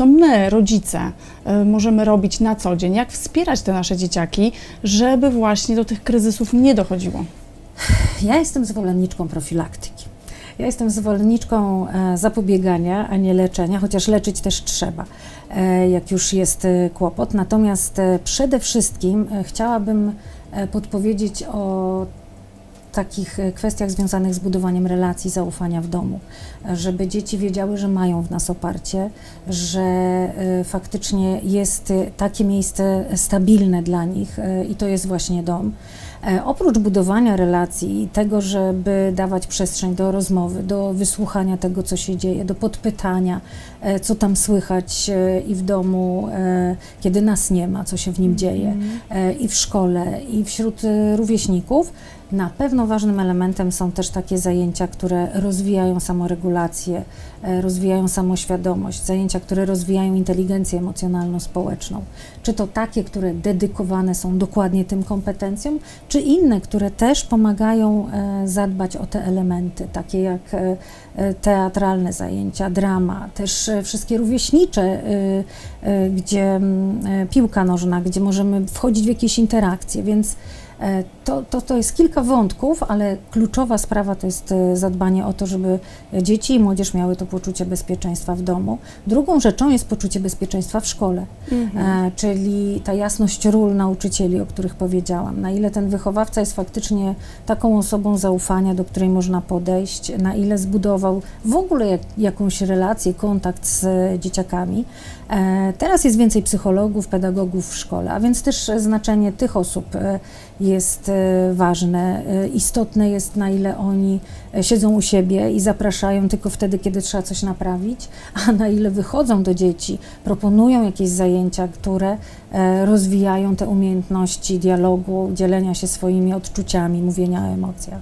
co my, rodzice, y, możemy robić na co dzień, jak wspierać te nasze dzieciaki, żeby właśnie do tych kryzysów nie dochodziło. Ja jestem zwolenniczką profilaktyki. Ja jestem zwolenniczką e, zapobiegania, a nie leczenia, chociaż leczyć też trzeba, e, jak już jest e, kłopot. Natomiast e, przede wszystkim e, chciałabym e, podpowiedzieć o takich e, kwestiach związanych z budowaniem relacji zaufania w domu, e, żeby dzieci wiedziały, że mają w nas oparcie, że e, faktycznie jest takie miejsce stabilne dla nich i to jest właśnie dom. Oprócz budowania relacji i tego, żeby dawać przestrzeń do rozmowy, do wysłuchania tego, co się dzieje, do podpytania, co tam słychać i w domu, kiedy nas nie ma, co się w nim dzieje, e, i w szkole, i wśród rówieśników, na pewno ważnym elementem są też takie zajęcia, które rozwijają samoregulację, e, rozwijają samoświadomość, zajęcia, które rozwijają inteligencję emocjonalno-społeczną. Czy to takie, które dedykowane są dokładnie tym kompetencjom, czy inne, które też pomagają e, zadbać o te elementy, takie jak e, teatralne zajęcia, drama, też wszystkie rówieśnicze, gdzie mm, piłka nożna, gdzie możemy wchodzić w jakieś interakcje, więc To, to, to jest kilka wątków, ale kluczowa sprawa to jest e, zadbanie o to, żeby dzieci i młodzież miały to poczucie bezpieczeństwa w domu. Drugą rzeczą jest poczucie bezpieczeństwa w szkole, e, czyli ta jasność ról nauczycieli, o których powiedziałam. Na ile ten wychowawca jest faktycznie taką osobą zaufania, do której można podejść, na ile zbudował w ogóle jak, jakąś relację, kontakt z e, dzieciakami. E, Teraz jest więcej psychologów, pedagogów w szkole, a więc też e, znaczenie tych osób e, jest e, ważne. E, Istotne jest, na ile oni e, siedzą u siebie i zapraszają tylko wtedy, kiedy trzeba coś naprawić, a na ile wychodzą do dzieci, proponują jakieś zajęcia, które e, rozwijają te umiejętności dialogu, dzielenia się swoimi odczuciami, mówienia o emocjach.